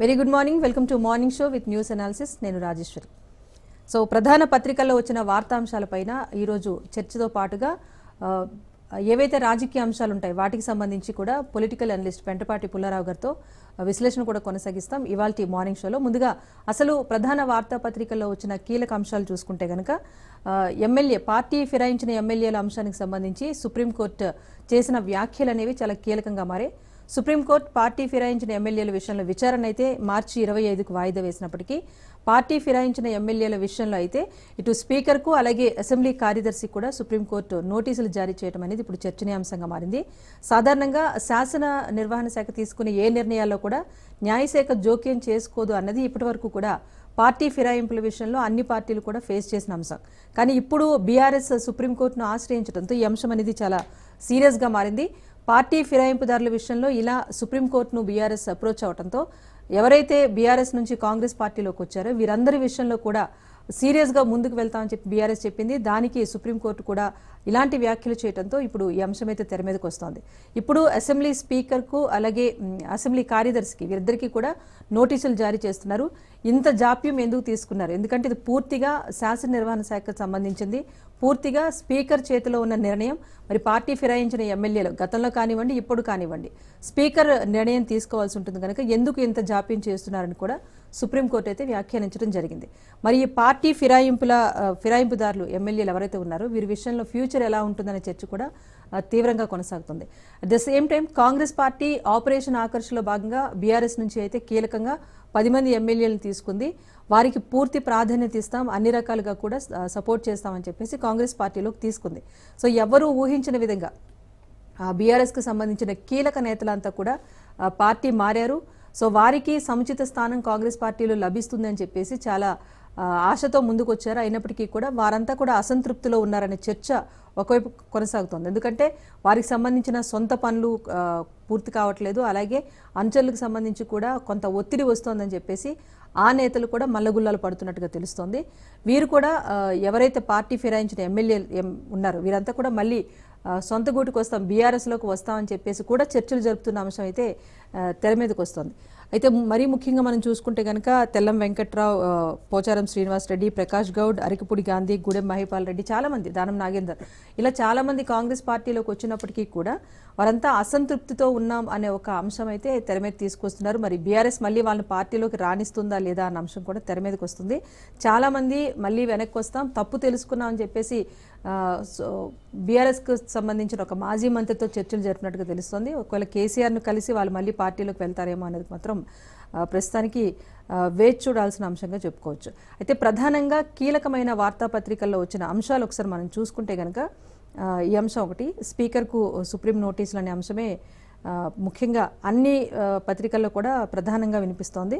Very good morning welcome to morning show with news analysis నేను Rajeshwari. So ప్రధాన పత్రికల్లో వచ్చిన వార్తాంశాలపైన ఈరోజు చర్చతో పాటుగా ఏవైతే రాజకీయ అంశాలు ఉంటాయి వాటికి సంబంధించి కూడా పొలిటికల్ అనలిస్ట్ పెంటపాటి పుల్లారావు గారితో విశ్లేషణ కూడా కొనసాగిస్తాం. ఇవాళ మార్నింగ్ షోలో ముందుగా అసలు ప్రధాన వార్తాపత్రికల్లో వచ్చిన కీలక అంశాలు చూసుకుంటే కనుక ఎమ్మెల్యే పార్టీ ఫిరాయించిన ఎమ్మెల్యేల అంశానికి సంబంధించి సుప్రీంకోర్టు చేసిన వ్యాఖ్యలు అనేవి చాలా కీలకంగా మారే సుప్రీంకోర్టు పార్టీ ఫిరాయించిన ఎమ్మెల్యేల విషయంలో విచారణ అయితే మార్చి ఇరవై ఐదుకు వాయిదా వేసినప్పటికీ పార్టీ ఫిరాయించిన ఎమ్మెల్యేల విషయంలో అయితే ఇటు స్పీకర్కు అలాగే అసెంబ్లీ కార్యదర్శికి కూడా సుప్రీంకోర్టు నోటీసులు జారీ చేయడం అనేది ఇప్పుడు చర్చనీయాంశంగా మారింది. సాధారణంగా శాసన నిర్వహణ శాఖ తీసుకునే ఏ నిర్ణయాల్లో కూడా న్యాయశాఖ జోక్యం చేసుకోదు అన్నది ఇప్పటివరకు కూడా పార్టీ ఫిరాయింపుల విషయంలో అన్ని పార్టీలు కూడా ఫేస్ చేసిన అంశం. కానీ ఇప్పుడు బీఆర్ఎస్ సుప్రీంకోర్టును ఆశ్రయించడంతో ఈ అంశం అనేది చాలా సీరియస్గా మారింది. పార్టీ ఫిరాయింపుదారుల విషయంలో ఇలా సుప్రీంకోర్టును బీఆర్ఎస్ అప్రోచ్ అవడంతో ఎవరైతే బీఆర్ఎస్ నుంచి కాంగ్రెస్ పార్టీలోకి వచ్చారో వీరందరి విషయంలో కూడా సీరియస్గా ముందుకు వెళ్తామని చెప్పి బీఆర్ఎస్ చెప్పింది. దానికి సుప్రీంకోర్టు కూడా ఇలాంటి వ్యాఖ్యలు చేయడంతో ఇప్పుడు ఈ అంశం అయితే తెర మీదకి వస్తోంది. ఇప్పుడు అసెంబ్లీ స్పీకర్కు అలాగే అసెంబ్లీ కార్యదర్శికి వీరిద్దరికీ కూడా నోటీసులు జారీ చేస్తున్నారు. ఇంత జాప్యం ఎందుకు తీసుకున్నారు? ఎందుకంటే ఇది పూర్తిగా శాసన నిర్వహణ శాఖకు సంబంధించింది. పూర్తిగా స్పీకర్ చేతిలో ఉన్న నిర్ణయం మరి పార్టీ ఫిరాయించిన ఎమ్మెల్యేలు గతంలో కానివ్వండి ఇప్పుడు కానివ్వండి స్పీకర్ నిర్ణయం తీసుకోవాల్సి ఉంటుంది కనుక ఎందుకు ఇంత జాప్యం చేస్తున్నారని కూడా సుప్రీంకోర్టు అయితే వ్యాఖ్యానించడం జరిగింది. మరి ఈ పార్టీ ఫిరాయింపుల ఫిరాయింపుదారులు ఎమ్మెల్యేలు ఎవరైతే ఉన్నారో వీరి విషయంలో ఫ్యూచర్ ఎలా ఉంటుందనే చర్చ కూడా తీవ్రంగా కొనసాగుతుంది. At the same time Congress party operation ఆకర్షలో భాగంగా బీఆర్ఎస్ నుంచి అయితే కీలకంగా పది మంది ఎమ్మెల్యేలను తీసుకుంది. వారికి పూర్తి ప్రాధాన్యత ఇస్తాం. అన్ని రకాలుగా కూడా సపోర్ట్ చేస్తామని చెప్పేసి కాంగ్రెస్ పార్టీలోకి తీసుకుంది. సో ఎవరూ ఊహించిన విధంగా బీఆర్ఎస్కి సంబంధించిన కీలక నేతలంతా కూడా పార్టీ మారారు. సో వారికి సముచిత స్థానం కాంగ్రెస్ పార్టీలో లభిస్తుందని చెప్పేసి చాలా ఆశతో ముందుకు వచ్చారు అయినప్పటికీ కూడా వారంతా కూడా అసంతృప్తిలో ఉన్నారనే చర్చ ఒకవైపు కొనసాగుతోంది. ఎందుకంటే వారికి సంబంధించిన సొంత పనులు పూర్తి కావట్లేదు. అలాగే అంచెలకు సంబంధించి కూడా కొంత ఒత్తిడి వస్తోందని చెప్పేసి ఆ నేతలు కూడా మల్లగుల్లాలు పడుతున్నట్టుగా తెలుస్తోంది. వీరు కూడా ఎవరైతే పార్టీ ఫిరాయించిన ఎమ్మెల్యేలు ఉన్నారో వీరంతా కూడా మళ్ళీ సొంత గూటికి వస్తాం బీఆర్ఎస్లోకి వస్తామని చెప్పేసి కూడా చర్చలు జరుపుతున్న అంశం అయితే తెర మీదకి వస్తుంది. అయితే మరీ ముఖ్యంగా మనం చూసుకుంటే కనుక తెల్లం వెంకట్రావు పోచారం శ్రీనివాస్ రెడ్డి ప్రకాష్ గౌడ్ అరికపూడి గాంధీ గూడెం మహిపాల్ రెడ్డి చాలామంది దానం నాగేందర్. ఇలా చాలామంది కాంగ్రెస్ పార్టీలోకి వచ్చినప్పటికీ కూడా వారంతా అసంతృప్తితో ఉన్నాం అనే ఒక అంశం అయితే తెర మీద తీసుకొస్తున్నారు. మరి బీఆర్ఎస్ మళ్ళీ వాళ్ళని పార్టీలోకి రాణిస్తుందా లేదా అన్న అంశం కూడా తెర మీదకి వస్తుంది. చాలామంది మళ్ళీ వెనక్కి వస్తాం తప్పు తెలుసుకున్నాం అని చెప్పేసి బీఆర్ఎస్కు సంబంధించిన ఒక మాజీ మంత్రితో చర్చలు జరిపినట్టుగా తెలుస్తుంది. ఒకవేళ కేసీఆర్ను కలిసి వాళ్ళు మళ్ళీ పార్టీలోకి వెళ్తారేమో అనేది మాత్రం ప్రస్తుతానికి వేచి చూడాల్సిన అంశంగా చెప్పుకోవచ్చు. అయితే ప్రధానంగా కీలకమైన వార్తాపత్రికల్లో వచ్చిన అంశాలు ఒకసారి మనం చూసుకుంటే కనుక ఈ అంశం ఒకటి స్పీకర్కు సుప్రీం నోటీసులు అనే అంశమే ముఖ్యంగా అన్ని పత్రికల్లో కూడా ప్రధానంగా వినిపిస్తోంది.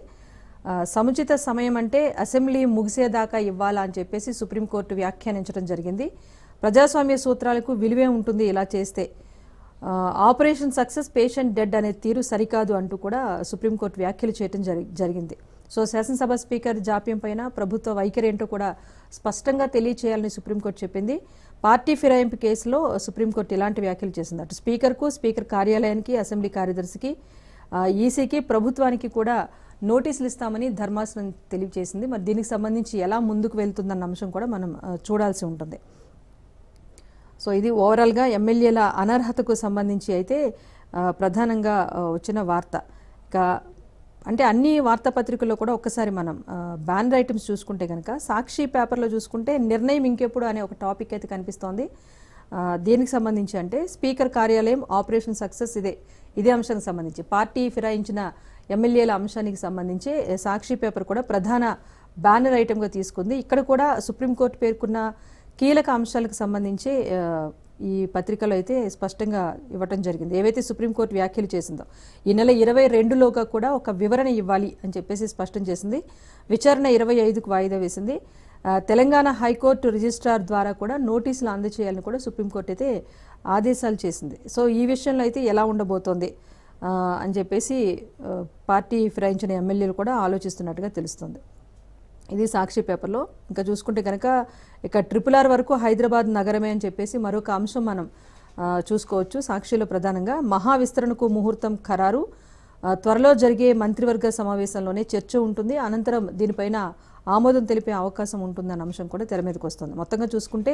సముచిత సమయం అంటే అసెంబ్లీ ముగిసేదాకా ఇవ్వాలా అని చెప్పేసి సుప్రీంకోర్టు వ్యాఖ్యానించడం జరిగింది. ప్రజాస్వామ్య సూత్రాలకు విలువే ఉంటుంది ఇలా చేస్తే. ఆపరేషన్ సక్సెస్ పేషెంట్ డెడ్ అనే తీరు సరికాదు అంటూ కూడా సుప్రీంకోర్టు వ్యాఖ్యలు చేయడం జరి జరిగింది. సో శాసనసభ స్పీకర్ జాప్యం పైన ప్రభుత్వ వైఖరి ఏంటో కూడా స్పష్టంగా తెలియచేయాలని సుప్రీంకోర్టు చెప్పింది. పార్టీ ఫిరాయింపు కేసులో సుప్రీంకోర్టు ఇలాంటి వ్యాఖ్యలు చేసింది అటు స్పీకర్కు స్పీకర్ కార్యాలయానికి అసెంబ్లీ కార్యదర్శికి ఈసీకి ప్రభుత్వానికి కూడా నోటీసులు ఇస్తామని ధర్మాసనం తెలియజేసింది. మరి దీనికి సంబంధించి ఎలా ముందుకు వెళ్తుందన్న అంశం కూడా మనం చూడాల్సి ఉంటుంది. సో ఇది ఓవరాల్గా ఎమ్మెల్యేల అనర్హతకు సంబంధించి అయితే ప్రధానంగా వచ్చిన వార్త. ఇక అంటే అన్ని వార్తాపత్రికల్లో కూడా ఒక్కసారి మనం బ్యానర్ ఐటమ్స్ చూసుకుంటే కనుక సాక్షి పేపర్లో చూసుకుంటే నిర్ణయం ఇంకెప్పుడు అనే ఒక టాపిక్ అయితే కనిపిస్తోంది. దేనికి సంబంధించి అంటే స్పీకర్ కార్యాలయం ఆపరేషన్ సక్సెస్ ఇదే ఇదే అంశానికి సంబంధించి. పార్టీ ఫిరాయించిన ఎమ్మెల్యేల అంశానికి సంబంధించి సాక్షి పేపర్ కూడా ప్రధాన బ్యానర్ ఐటెంగా తీసుకుంది. ఇక్కడ కూడా సుప్రీంకోర్టు పేర్కొన్న కీలక అంశాలకు సంబంధించి ఈ పత్రికలో అయితే స్పష్టంగా ఇవ్వటం జరిగింది. ఏవైతే సుప్రీంకోర్టు వ్యాఖ్యలు చేసిందో ఈ నెల ఇరవై రెండులోగా కూడా ఒక వివరణ ఇవ్వాలి అని చెప్పేసి స్పష్టం చేసింది. విచారణ ఇరవై ఐదుకు వాయిదా వేసింది. తెలంగాణ హైకోర్టు రిజిస్ట్రార్ ద్వారా కూడా నోటీసులు అందజేయాలని కూడా సుప్రీంకోర్టు అయితే ఆదేశాలు చేసింది. సో ఈ విషయంలో అయితే ఎలా ఉండబోతోంది అని చెప్పేసి పార్టీ ఫిరాయించిన ఎమ్మెల్యేలు కూడా ఆలోచిస్తున్నట్టుగా తెలుస్తుంది. ఇది సాక్షి పేపర్లో. ఇంకా చూసుకుంటే కనుక ఇక ట్రిపుల్ ఆర్ వరకు హైదరాబాద్ నగరమే అని చెప్పేసి మరొక అంశం మనం చూసుకోవచ్చు. సాక్షిలో ప్రధానంగా మహావిస్తరణకు ముహూర్తం ఖరారు. త్వరలో జరిగే మంత్రివర్గ సమావేశంలోనే చర్చ ఉంటుంది. అనంతరం దీనిపైన ఆమోదం తెలిపే అవకాశం ఉంటుందన్న అంశం కూడా తెర మీదకి వస్తుంది. మొత్తంగా చూసుకుంటే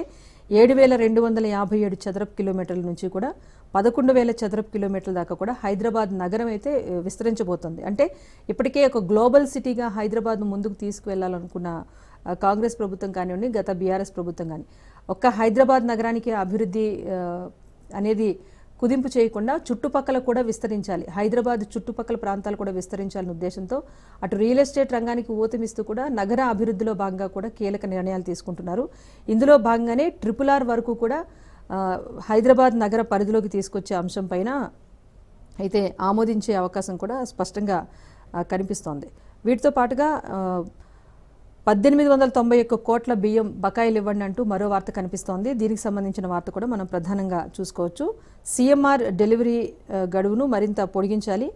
ఏడు వేల రెండు వందల యాభై ఏడు చదరపు కిలోమీటర్ల నుంచి కూడా పదకొండు వేల చదరపు కిలోమీటర్ల దాకా కూడా హైదరాబాద్ నగరం అయితే విస్తరించబోతుంది. అంటే ఇప్పటికే ఒక గ్లోబల్ సిటీగా హైదరాబాద్ను ముందుకు తీసుకువెళ్ళాలనుకున్న కాంగ్రెస్ ప్రభుత్వం కానివ్వండి గత బీఆర్ఎస్ ప్రభుత్వం కానీ ఒక్క హైదరాబాద్ నగరానికి అభివృద్ధి అనేది కుదింపు చేయకుండా చుట్టుపక్కల కూడా విస్తరించాలి. హైదరాబాద్ చుట్టుపక్కల ప్రాంతాలు కూడా విస్తరించాలనే ఉద్దేశంతో అటు రియల్ ఎస్టేట్ రంగానికి ఊతమిస్తూ కూడా నగర అభివృద్ధిలో భాగంగా కూడా కీలక నిర్ణయాలు తీసుకుంటున్నారు. ఇందులో భాగంగానే ట్రిపుల్ ఆర్ వరకు కూడా హైదరాబాద్ నగర పరిధిలోకి తీసుకొచ్చే అంశం పైన అయితే ఆమోదించే అవకాశం కూడా స్పష్టంగా కనిపిస్తోంది. వీటితో పాటుగా పద్దెనిమిది వందల తొంభై ఒక్క కోట్ల బియ్యం బకాయిలు ఇవ్వండి అంటూ మరో వార్త కనిపిస్తోంది. దీనికి సంబంధించిన వార్త కూడా మనం ప్రధానంగా చూసుకోవచ్చు. సీఎంఆర్ డెలివరీ గడువును మరింత పొడిగించాలి.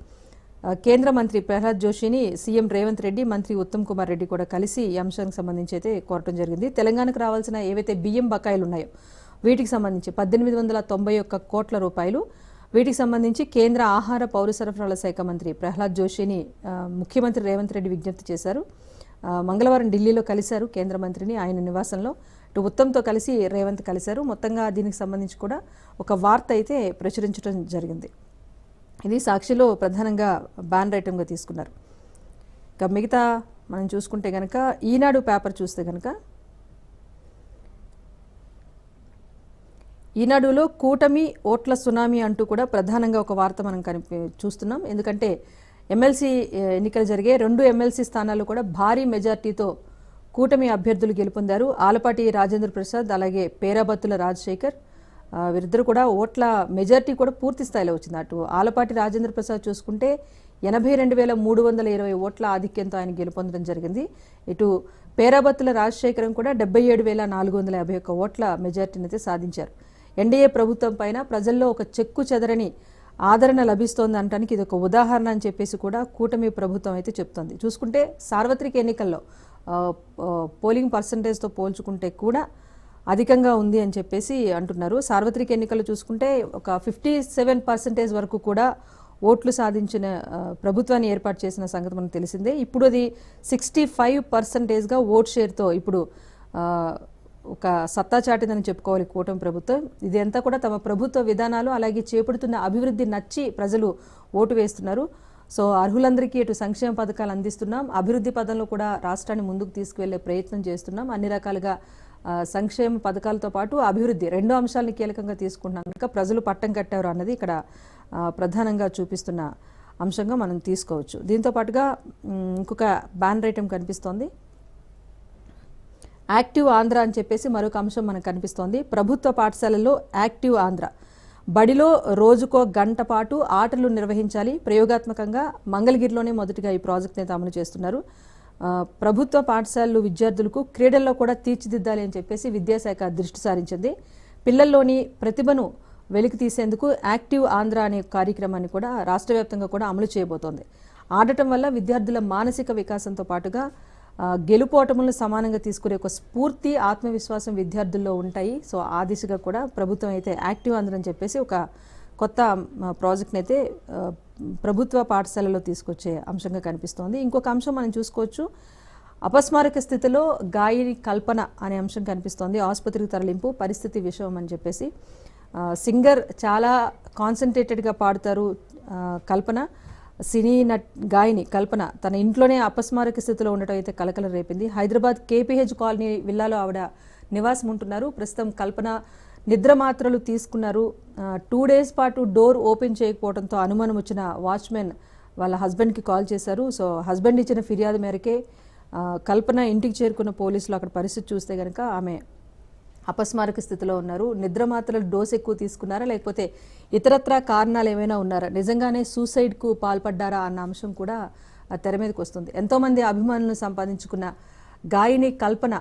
కేంద్ర మంత్రి ప్రహ్లాద్ జోషిని సీఎం రేవంత్ రెడ్డి మంత్రి ఉత్తమ్ కుమార్ రెడ్డి కూడా కలిసి ఈ అంశానికి సంబంధించి అయితే కోరటం జరిగింది. తెలంగాణకు రావాల్సిన ఏవైతే బియ్యం బకాయిలు ఉన్నాయో వీటికి సంబంధించి పద్దెనిమిది వందల తొంభై ఒక్క కోట్ల రూపాయలు వీటికి సంబంధించి కేంద్ర ఆహార పౌర సరఫరాల శాఖ మంత్రి ప్రహ్లాద్ జోషిని ముఖ్యమంత్రి రేవంత్ రెడ్డి విజ్ఞప్తి చేశారు. మంగళవారం ఢిల్లీలో కలిశారు కేంద్ర మంత్రిని. ఆయన నివాసంలో ఇటు ఉత్తమ్తో కలిసి రేవంత్ కలిశారు. మొత్తంగా దీనికి సంబంధించి కూడా ఒక వార్త అయితే ప్రచురించడం జరిగింది. ఇది సాక్షిలో ప్రధానంగా బ్యాన్ ఐటమ్గా తీసుకున్నారు. ఇక మిగతా మనం చూసుకుంటే కనుక ఈనాడు పేపర్ చూస్తే కనుక ఈనాడులో కూటమి ఓట్ల సునామీ అంటూ కూడా ప్రధానంగా ఒక వార్త మనం కనిపి చూస్తున్నాం. ఎందుకంటే ఎమ్మెల్సీ ఎన్నికలు జరిగే రెండు ఎమ్మెల్సీ స్థానాలు కూడా భారీ మెజార్టీతో కూటమి అభ్యర్థులు గెలుపొందారు. ఆలపాటి రాజేంద్ర ప్రసాద్ అలాగే పేరాబత్తుల రాజశేఖర్ వీరిద్దరు కూడా ఓట్ల మెజార్టీ కూడా పూర్తి స్థాయిలో వచ్చింది. అటు ఆలపాటి రాజేంద్ర ప్రసాద్ చూసుకుంటే ఎనభై రెండు వేల మూడు వందల ఇరవై ఓట్ల ఆధిక్యంతో ఆయన గెలుపొందడం జరిగింది. ఇటు పేరాబత్తుల రాజశేఖరం కూడా డెబ్బై ఏడు వేల నాలుగు వందల యాభై ఒక్క ఓట్ల మెజార్టీని అయితే సాధించారు. ఎన్డీఏ ప్రభుత్వం పైన ప్రజల్లో ఒక చెక్కు చెదరని ఆదరణ లభిస్తోంది అనడానికి ఇది ఒక ఉదాహరణ అని చెప్పేసి కూడా కూటమి ప్రభుత్వం అయితే చెప్తోంది. చూసుకుంటే సార్వత్రిక ఎన్నికల్లో పోలింగ్ పర్సంటేజ్తో పోల్చుకుంటే కూడా అధికంగా ఉంది అని చెప్పేసి అంటున్నారు. సార్వత్రిక ఎన్నికలు చూసుకుంటే ఒక ఫిఫ్టీ సెవెన్ పర్సెంటేజ్ వరకు కూడా ఓట్లు సాధించిన ప్రభుత్వాన్ని ఏర్పాటు చేసిన సంగతి మనకు తెలిసిందే. ఇప్పుడు అది సిక్స్టీ ఫైవ్ పర్సెంటేజ్గా ఓట్ షేర్తో ఇప్పుడు ఒక సత్తా చాటిందని చెప్పుకోవాలి కూటమి ప్రభుత్వం. ఇదంతా కూడా తమ ప్రభుత్వ విధానాలు అలాగే చేపడుతున్న అభివృద్ధి నచ్చి ప్రజలు ఓటు వేస్తున్నారు. సో అర్హులందరికీ ఇటు సంక్షేమ పథకాలు అందిస్తున్నాం. అభివృద్ధి పదంలో కూడా రాష్ట్రాన్ని ముందుకు తీసుకువెళ్ళే ప్రయత్నం చేస్తున్నాం. అన్ని రకాలుగా సంక్షేమ పథకాలతో పాటు అభివృద్ధి రెండు అంశాలను కీలకంగా తీసుకుంటున్నాం. కనుక ప్రజలు పట్టం కట్టారు అన్నది ఇక్కడ ప్రధానంగా చూపిస్తున్న అంశంగా మనం తీసుకోవచ్చు. దీంతో పాటుగా ఇంకొక బ్యాన్ ఐటెం కనిపిస్తోంది. యాక్టివ్ ఆంధ్ర అని చెప్పేసి మరొక అంశం మనకు కనిపిస్తోంది. ప్రభుత్వ పాఠశాలలో యాక్టివ్ ఆంధ్ర. బడిలో రోజుకో గంట పాటు ఆటలు నిర్వహించాలి. ప్రయోగాత్మకంగా మంగళగిరిలోనే మొదటిగా ఈ ప్రాజెక్ట్ని అయితే అమలు చేస్తున్నారు. ప్రభుత్వ పాఠశాలలు విద్యార్థులకు క్రీడల్లో కూడా తీర్చిదిద్దాలి అని చెప్పేసి విద్యాశాఖ దృష్టి సారించింది. పిల్లల్లోని ప్రతిభను వెలికి తీసేందుకు యాక్టివ్ ఆంధ్ర అనే కార్యక్రమాన్ని కూడా రాష్ట్ర వ్యాప్తంగా కూడా అమలు చేయబోతోంది. ఆడటం వల్ల విద్యార్థుల మానసిక వికాసంతో పాటుగా గెలుపోటములను సమానంగా తీసుకునే ఒక స్ఫూర్తి ఆత్మవిశ్వాసం విద్యార్థుల్లో ఉంటాయి. సో ఆ దిశగా కూడా ప్రభుత్వం అయితే యాక్టివ్ అందరని చెప్పేసి ఒక కొత్త ప్రాజెక్ట్ని అయితే ప్రభుత్వ పాఠశాలలో తీసుకొచ్చే అంశంగా కనిపిస్తోంది. ఇంకొక అంశం మనం చూసుకోవచ్చు. అపస్మారక స్థితిలో గాయని కల్పన అనే అంశం కనిపిస్తోంది. ఆసుపత్రికి తరలింపు పరిస్థితి విషయం అని చెప్పేసి. సింగర్ చాలా కాన్సన్ట్రేటెడ్గా పాడుతారు కల్పన. సినీ నట్ గాయని కల్పన తన ఇంట్లోనే అపస్మారక స్థితిలో ఉండటం అయితే కలకల రేపింది. హైదరాబాద్ కేపీహెచ్ కాలనీ విల్లాలో ఆవిడ నివాసం ఉంటున్నారు. ప్రస్తుతం కల్పన నిద్ర మాత్రలు తీసుకున్నారు. టూ డేస్ పాటు డోర్ ఓపెన్ చేయకపోవడంతో అనుమానం వచ్చిన వాచ్మెన్ వాళ్ళ హస్బెండ్కి కాల్ చేశారు. సో హస్బెండ్ ఇచ్చిన ఫిర్యాదు మేరకే కల్పన ఇంటికి చేరుకున్న పోలీసులు అక్కడ పరిస్థితి చూస్తే కనుక ఆమె అపస్మారక స్థితిలో ఉన్నారు. నిద్ర మాత్రలు డోస్ ఎక్కువ తీసుకున్నారా? లేకపోతే ఇతరత్రా కారణాలు ఏమైనా ఉన్నారా? నిజంగానే సూసైడ్కు పాల్పడ్డారా? అన్న అంశం కూడా తెర మీదకి వస్తుంది. ఎంతోమంది అభిమానులను సంపాదించుకున్న గాయని కల్పన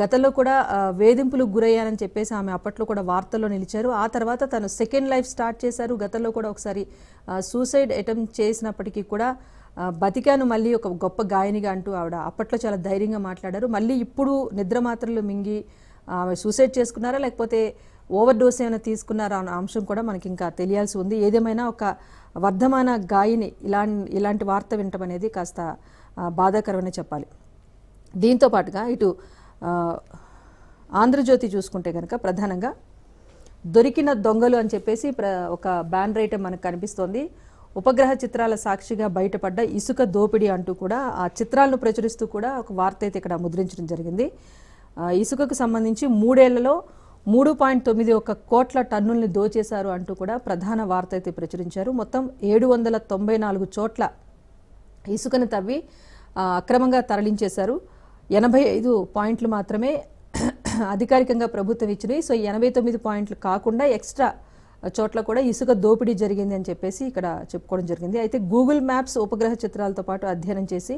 గతంలో కూడా వేధింపులకు గురయ్యానని చెప్పేసి ఆమె అప్పట్లో కూడా వార్తల్లో నిలిచారు. ఆ తర్వాత తను సెకండ్ లైఫ్ స్టార్ట్ చేశారు. గతంలో కూడా ఒకసారి సూసైడ్ అటెంప్ట్ చేసినప్పటికీ కూడా బతికాను మళ్ళీ ఒక గొప్ప గాయనిగా అంటూ ఆవిడ అప్పట్లో చాలా ధైర్యంగా మాట్లాడారు. మళ్ళీ ఇప్పుడు నిద్ర మాత్రలు మింగి ఆమె సూసైడ్ చేసుకున్నారా? లేకపోతే ఓవర్ డోస్ ఏమైనా తీసుకున్నారా అన్న అంశం కూడా మనకి ఇంకా తెలియాల్సి ఉంది. ఏదేమైనా ఒక వర్ధమాన గాయని ఇలా ఇలాంటి వార్త వినటం అనేది కాస్త బాధాకరమనే చెప్పాలి. దీంతో పాటుగా ఇటు ఆంధ్రజ్యోతి చూసుకుంటే కనుక ప్రధానంగా దొరికిన దొంగలు అని చెప్పేసి ప్ర ఒక బ్యాన్ రైట్ మనకు కనిపిస్తోంది. ఉపగ్రహ చిత్రాల సాక్షిగా బయటపడ్డ ఇసుక దోపిడీ అంటూ కూడా ఆ చిత్రాలను ప్రచురిస్తూ కూడా ఒక వార్త అయితే ఇక్కడ ముద్రించడం జరిగింది. ఇసుకకు సంబంధించి మూడేళ్ళలో మూడు పాయింట్ తొమ్మిది ఒక కోట్ల టన్నుల్ని దోచేశారు అంటూ కూడా ప్రధాన వార్త అయితే ప్రచురించారు. మొత్తం ఏడు వందల తొంభై నాలుగు చోట్ల ఇసుకను తవ్వి అక్రమంగా తరలించేశారు. ఎనభై ఐదు పాయింట్లు మాత్రమే అధికారికంగా ప్రభుత్వం ఇచ్చినాయి సో ఎనభై తొమ్మిది పాయింట్లు కాకుండా ఎక్స్ట్రా చోట్ల కూడా ఇసుక దోపిడీ జరిగింది అని చెప్పేసి ఇక్కడ చెప్పుకోవడం జరిగింది. అయితే గూగుల్ మ్యాప్స్ ఉపగ్రహ చిత్రాలతో పాటు అధ్యయనం చేసి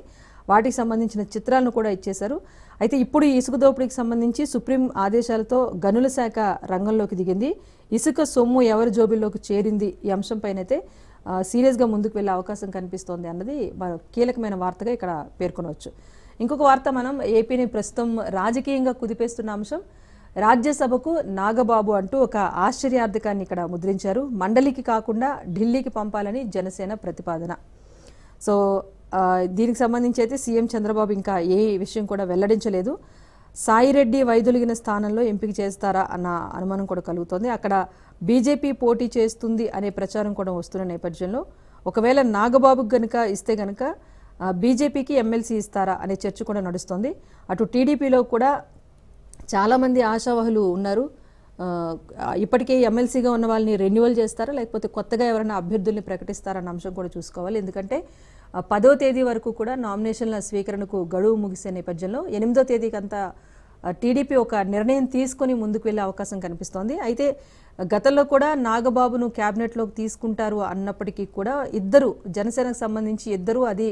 వాటికి సంబంధించిన చిత్రాలను కూడా ఇచ్చేశారు. అయితే ఇప్పుడు ఈ ఇసుక దోపిడీకి సంబంధించి సుప్రీం ఆదేశాలతో గనుల శాఖ రంగంలోకి దిగింది. ఇసుక సొమ్ము ఎవరి జోబిల్లోకి చేరింది ఈ అంశంపైనైతే అయితే సీరియస్గా ముందుకు వెళ్ళే అవకాశం కనిపిస్తోంది అన్నది మరో కీలకమైన వార్తగా ఇక్కడ పేర్కొనవచ్చు. ఇంకొక వార్త మనం ఏపీని ప్రస్తుతం రాజకీయంగా కుదిపేస్తున్న అంశం రాజ్యసభకు నాగబాబు అంటూ ఒక ఆశ్చర్యార్థకాన్ని ఇక్కడ ముద్రించారు. మండలికి కాకుండా ఢిల్లీకి పంపాలని జనసేన ప్రతిపాదన. సో దీనికి సంబంధించి అయితే సీఎం చంద్రబాబు ఇంకా ఏ విషయం కూడా వెల్లడించలేదు. సాయిరెడ్డి వైదొలిగిన స్థానంలో ఎంపిక చేస్తారా అన్న అనుమానం కూడా కలుగుతోంది. అక్కడ బీజేపీ పోటీ చేస్తుంది అనే ప్రచారం కూడా వస్తున్న నేపథ్యంలో ఒకవేళ నాగబాబుకు గనుక ఇస్తే గనుక బీజేపీకి ఎమ్మెల్సీ ఇస్తారా అనే చర్చ కూడా నడుస్తోంది. అటు టీడీపీలో కూడా చాలామంది ఆశావహులు ఉన్నారు. ఇప్పటికే ఎమ్మెల్సీగా ఉన్న వాళ్ళని రెన్యువల్ చేస్తారా? లేకపోతే కొత్తగా ఎవరైనా అభ్యర్థుల్ని ప్రకటిస్తారన్న అంశం కూడా చూసుకోవాలి. ఎందుకంటే పదో తేదీ వరకు కూడా నామినేషన్ల స్వీకరణకు గడువు ముగిసే నేపథ్యంలో ఎనిమిదో తేదీకి అంతా టీడీపీ ఒక నిర్ణయం తీసుకొని ముందుకు వెళ్ళే అవకాశం కనిపిస్తోంది. అయితే గతంలో కూడా నాగబాబును క్యాబినెట్లోకి తీసుకుంటారు అన్నప్పటికీ కూడా ఇద్దరు జనసేనకు సంబంధించి ఇద్దరు అది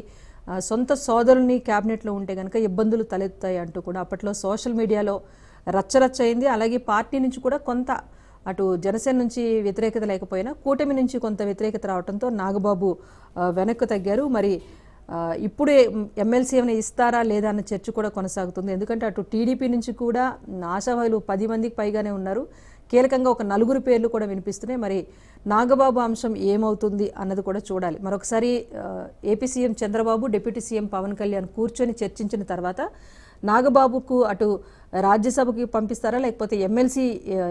సొంత సోదరుని క్యాబినెట్లో ఉంటే కనుక ఇబ్బందులు తలెత్తాయి అంటూ కూడా అప్పట్లో సోషల్ మీడియాలో రచ్చరచ్చ అయింది. అలాగే పార్టీ నుంచి కూడా కొంత అటు జనసేన నుంచి వ్యతిరేకత లేకపోయినా కూటమి నుంచి కొంత వ్యతిరేకత రావడంతో నాగబాబు వెనక్కు తగ్గారు. మరి ఇప్పుడే ఎమ్మెల్సీ ఏమైనా ఇస్తారా లేదా అన్న చర్చ కూడా కొనసాగుతుంది. ఎందుకంటే అటు టీడీపీ నుంచి కూడా ఆశావాయులు పది మందికి పైగానే ఉన్నారు. కీలకంగా ఒక నలుగురు పేర్లు కూడా వినిపిస్తున్నాయి. మరి నాగబాబు అంశం ఏమవుతుంది అన్నది కూడా చూడాలి. మరొకసారి AP CM Chandrababu deputy CM Pawan Kalyan కూర్చొని చర్చించిన తర్వాత నాగబాబుకు అటు రాజ్యసభకి పంపిస్తారా లేకపోతే ఎమ్మెల్సీ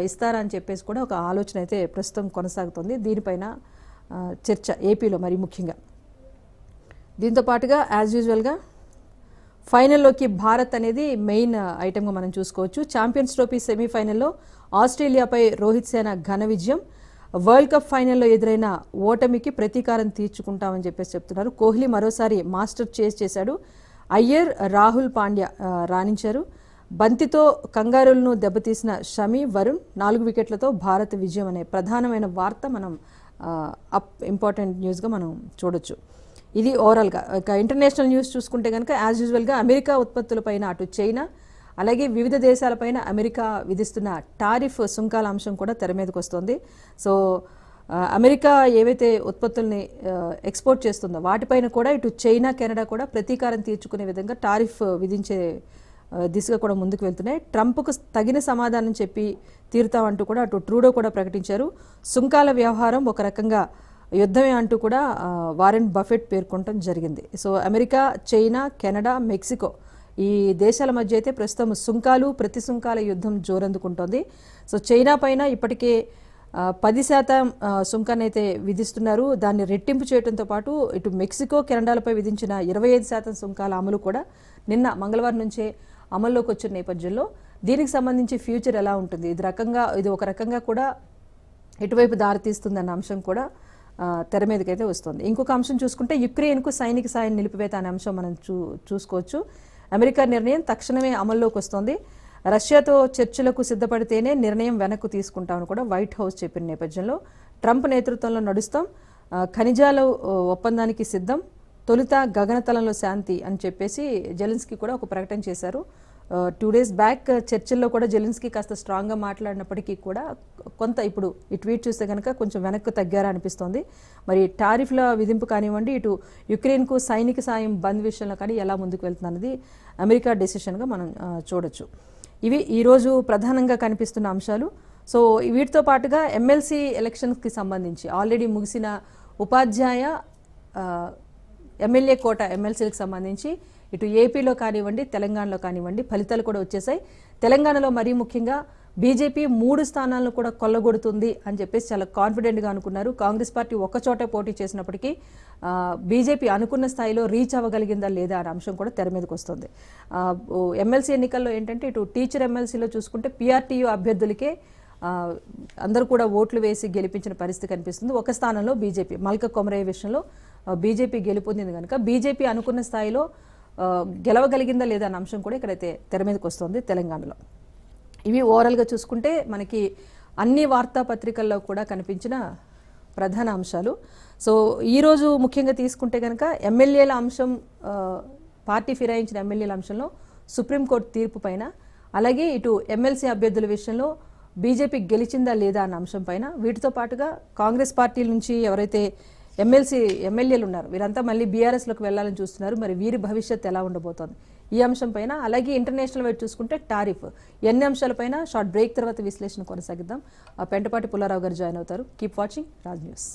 ఇస్తారా అని చెప్పేసి కూడా ఒక ఆలోచన అయితే ప్రస్తుతం కొనసాగుతుంది. దీనిపైన చర్చ ఏపీలో మరి ముఖ్యంగా. దీంతో పాటుగా యాజ్ యూజువల్గా ఫైనల్లోకి భారత్ అనేది మెయిన్ ఐటెంగా మనం చూసుకోవచ్చు. ఛాంపియన్స్ ట్రోఫీ సెమీఫైనల్లో ఆస్ట్రేలియాపై రోహిత్ సేన ఘన విజయం. వరల్డ్ కప్ ఫైనల్లో ఎదురైన ఓటమికి ప్రతీకారం తీర్చుకుంటామని చెప్పేసి చెప్తున్నారు. కోహ్లీ మరోసారి మాస్టర్ చేస్ చేశాడు. అయ్యర్ రాహుల్ పాండ్యా రాణించారు. బంతితో కంగారులను దెబ్బతీసిన షమి వరుణ్ నాలుగు వికెట్లతో భారత్ విజయం అనే ప్రధానమైన వార్త మనం అప్ ఇంపార్టెంట్ న్యూస్గా మనం చూడొచ్చు. ఇది ఓవరాల్గా. ఇక ఇంటర్నేషనల్ న్యూస్ చూసుకుంటే కనుక యాజ్ యూజువల్గా అమెరికా ఉత్పత్తులపైన అటు చైనా అలాగే వివిధ దేశాలపైన అమెరికా విధిస్తున్న టారిఫ్ సుంకాల అంశం కూడా తెర మీదకి వస్తుంది. సో అమెరికా ఏవైతే ఉత్పత్తుల్ని ఎక్స్పోర్ట్ చేస్తుందో వాటిపైన కూడా ఇటు చైనా కెనడా కూడా ప్రతీకారం తీర్చుకునే విధంగా టారిఫ్ విధించే దిశగా కూడా ముందుకు వెళ్తున్నాయి. ట్రంప్కు తగిన సమాధానం చెప్పి తీరుతామంటూ కూడా అటు ట్రూడో కూడా ప్రకటించారు. సుంకాల వ్యవహారం ఒక రకంగా యుద్ధమే అంటూ కూడా వారెన్ బఫెట్ పేర్కొనడం జరిగింది. So America China Canada Mexico ఈ దేశాల మధ్య అయితే ప్రస్తుతం సుంకాలు ప్రతి సుంకాల యుద్ధం జోరందుకుంటోంది. సో చైనా పైన ఇప్పటికే పది శాతం సుంకాన్ని అయితే విధిస్తున్నారు. దాన్ని రెట్టింపు చేయడంతో పాటు ఇటు మెక్సికో కెనడాలపై విధించిన ఇరవై ఐదు శాతం సుంకాల అమలు కూడా నిన్న మంగళవారం నుంచే అమల్లోకి వచ్చిన నేపథ్యంలో దీనికి సంబంధించి ఫ్యూచర్ ఎలా ఉంటుంది? ఇది రకంగా ఇది ఒక రకంగా కూడా ఎటువైపు దారితీస్తుందన్న అంశం కూడా తెర మీదకైతే వస్తుంది. ఇంకొక అంశం చూసుకుంటే యుక్రెయిన్కు సైనిక సాయం నిలిపివేత అనే అంశం మనం చూ చూసుకోవచ్చు. అమెరికా నిర్ణయం తక్షణమే అమల్లోకి వస్తుంది. రష్యాతో చర్చలకు సిద్ధపడితేనే నిర్ణయం వెనక్కు తీసుకుంటామని కూడా వైట్ హౌస్ చెప్పిన నేపథ్యంలో ట్రంప్ నేతృత్వంలో నడుస్తాం. ఖనిజాల ఒప్పందానికి సిద్ధం. తొలుత గగనతలంలో శాంతి అని చెప్పేసి జెలిన్స్కి కూడా ఒక ప్రకటన చేశారు. టూ డేస్ బ్యాక్ చర్చల్లో కూడా జెలిన్స్కి కాస్త స్ట్రాంగ్గా మాట్లాడినప్పటికీ కూడా కొంత ఇప్పుడు ఈ ట్వీట్ చూస్తే కనుక కొంచెం వెనక్కు తగ్గారా అనిపిస్తోంది. మరి టారిఫ్ల విధింపు కానివ్వండి ఇటు యుక్రెయిన్కు సైనిక సాయం బంద్ విషయంలో కానీ ఎలా ముందుకు వెళ్తుందన్నది అమెరికా డెసిషన్గా మనం చూడొచ్చు. ఇవి ఈరోజు ప్రధానంగా కనిపిస్తున్న అంశాలు. సో వీటితో పాటుగా ఎమ్మెల్సీ ఎలక్షన్స్కి సంబంధించి ఆల్రెడీ ముగిసిన ఉపాధ్యాయ ఎమ్మెల్యే కోట ఎమ్మెల్సీలకు సంబంధించి ఇటు ఏపీలో కానివ్వండి తెలంగాణలో కానివ్వండి ఫలితాలు కూడా వచ్చేసాయి. తెలంగాణలో మరీ ముఖ్యంగా బీజేపీ మూడు స్థానాలను కూడా కొల్లగొడుతుంది అని చెప్పేసి చాలా కాన్ఫిడెంట్గా అనుకున్నారు. కాంగ్రెస్ పార్టీ ఒక్కచోట పోటీ చేసినప్పటికీ బీజేపీ అనుకున్న స్థాయిలో రీచ్ అవ్వగలిగిందా లేదా అనే అంశం కూడా తెర మీదకి వస్తుంది. ఎమ్మెల్సీ ఎన్నికల్లో ఏంటంటే ఇటు టీచర్ ఎమ్మెల్సీలో చూసుకుంటే పీఆర్టీయూ అభ్యర్థులకే అందరూ కూడా ఓట్లు వేసి గెలిపించిన పరిస్థితి కనిపిస్తుంది. ఒక స్థానంలో బీజేపీ మల్క కొమరయ్య విషయంలో బీజేపీ గెలుపొందింది కనుక బీజేపీ అనుకున్న స్థాయిలో గెలవగలిగిందా లేదా అన్న అంశం కూడా ఇక్కడైతే తెర మీదకి వస్తుంది తెలంగాణలో. ఇవి ఓవరాల్గా చూసుకుంటే మనకి అన్ని వార్తాపత్రికల్లో కూడా కనిపించిన ప్రధాన అంశాలు. సో ఈరోజు ముఖ్యంగా తీసుకుంటే కనుక ఎమ్మెల్యేల అంశం పార్టీ ఫిరాయించిన ఎమ్మెల్యేల అంశంలో సుప్రీంకోర్టు తీర్పు పైన అలాగే ఇటు ఎమ్మెల్సీ అభ్యర్థుల విషయంలో బీజేపీ గెలిచిందా లేదా అన్న అంశం పైన వీటితో పాటుగా కాంగ్రెస్ పార్టీ నుంచి ఎవరైతే ఎమ్మెల్సీ ఎమ్మెల్యేలు ఉన్నారు. వీరంతా మళ్ళీ బీఆర్ఎస్లోకి వెళ్ళాలని చూస్తున్నారు. మరి వీరి భవిష్యత్ ఎలా ఉండబోతోంది? ఈ అంశం పైన అలాగే ఇంటర్నేషనల్ వైపు చూసుకుంటే టారిఫ్. ఎన్ని అంశాలపైన షార్ట్ బ్రేక్ తర్వాత విశ్లేషణ కొనసాగిద్దాం. ఆ పెంటపాటి పుల్లారావు గారు జాయిన్ అవుతారు. Keep watching Raj news.